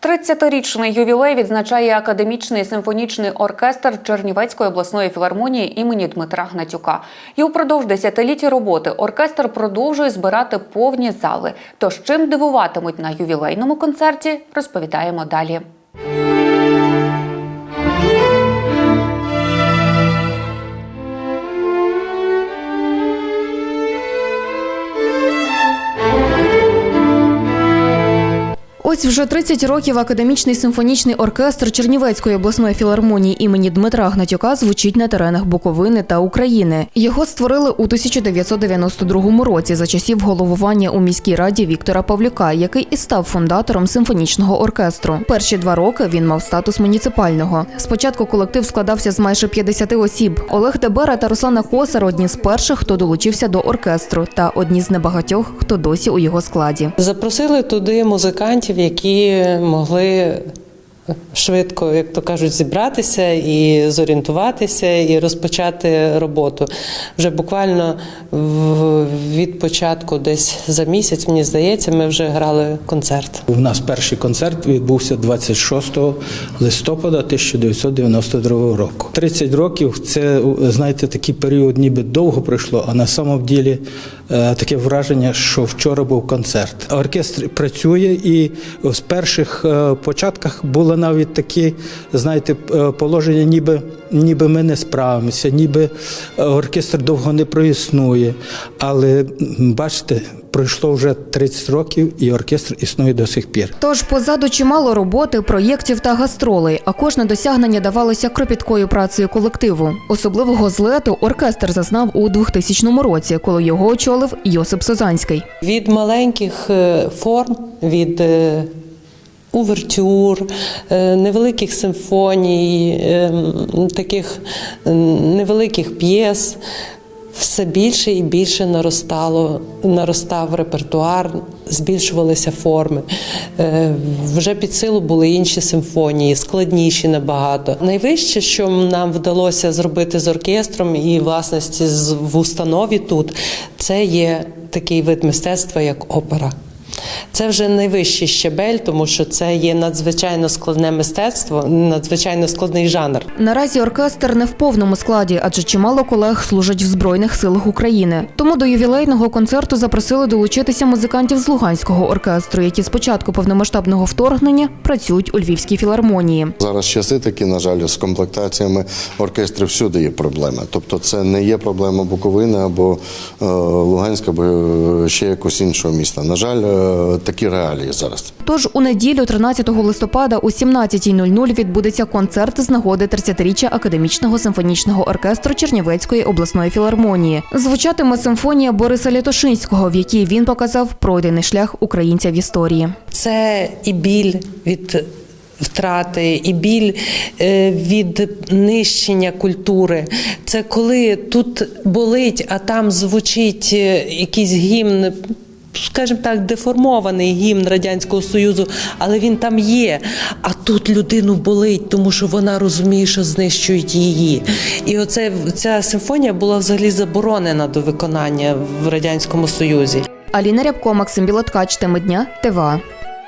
30-річний ювілей відзначає академічний симфонічний оркестр Чернівецької обласної філармонії імені Дмитра Гнатюка. І упродовж десятилітті роботи оркестр продовжує збирати повні зали. Тож чим дивуватимуть на ювілейному концерті, розповідаємо далі. Ось вже 30 років академічний симфонічний оркестр Чернівецької обласної філармонії імені Дмитра Гнатюка звучить на теренах Буковини та України. Його створили у 1992 році за часів головування у міській раді Віктора Павлюка, який і став фундатором симфонічного оркестру. Перші два роки він мав статус муніципального. Спочатку колектив складався з майже 50 осіб. Олег Дебера та Руслана Косар одні з перших, хто долучився до оркестру, та одні з небагатьох, хто досі у його складі. Запросили туди музикантів, які могли швидко, як то кажуть, зібратися і зорієнтуватися, і розпочати роботу. Вже буквально від початку, десь за місяць, мені здається, ми вже грали концерт. У нас перший концерт відбувся 26 листопада 1992 року. 30 років це, знаєте, такий період ніби довго пройшло, а на самом ділі таке враження, що вчора був концерт. Оркестр працює, і з перших е, початках було навіть такі, знаєте, е, положення, ніби, ніби ми не справимося, ніби е, оркестр довго не проіснує. Але бачите, пройшло вже 30 років, і оркестр існує до сих пір. Тож позаду чимало роботи, проєктів та гастролей, а кожне досягнення давалося кропіткою працею колективу. Особливого злету оркестр зазнав у 2000 році, коли його очолив Йосип Созанський. Від маленьких е, форм, від е, увертюр, е, невеликих симфоній, е, таких невеликих п'єс. Все більше і більше наростало, наростав репертуар, збільшувалися форми. Е, Вже під силу були інші симфонії, складніші набагато. Найвище, що нам вдалося зробити з оркестром і власності в установі тут, це є такий вид мистецтва, як опера. Це вже найвищий щебель, тому що це є надзвичайно складне мистецтво, надзвичайно складний жанр. Наразі оркестр не в повному складі, адже чимало колег служать в Збройних силах України. Тому до ювілейного концерту запросили долучитися музикантів з Луганського оркестру, які з початку повномасштабного вторгнення працюють у Львівській філармонії. Зараз часи такі, на жаль, з комплектаціями оркестрів всюди є проблеми. Тобто, це не є проблема Буковини або е, Луганська, або ще якогось іншого міста. На жаль, е, такі реалії зараз. Тож у неділю, 13 листопада, о 17.00 відбудеться концерт з нагоди 30-річчя академічного симфонічного оркестру Чернівецької обласної філармонії. Звучатиме симфонія Бориса Лятошинського, в якій він показав пройдений шлях українця в історії. Це і біль від втрати, і біль е, від нищення культури. Це коли тут болить, а там звучить е, якийсь гімн. Скажімо так, деформований гімн Радянського Союзу, але він там є. А тут людину болить, тому що вона розуміє, що знищують її. І оце ця симфонія була взагалі заборонена до виконання в Радянському Союзі. Аліна Рябко, Максим Білоткач, теми дня, ТВА.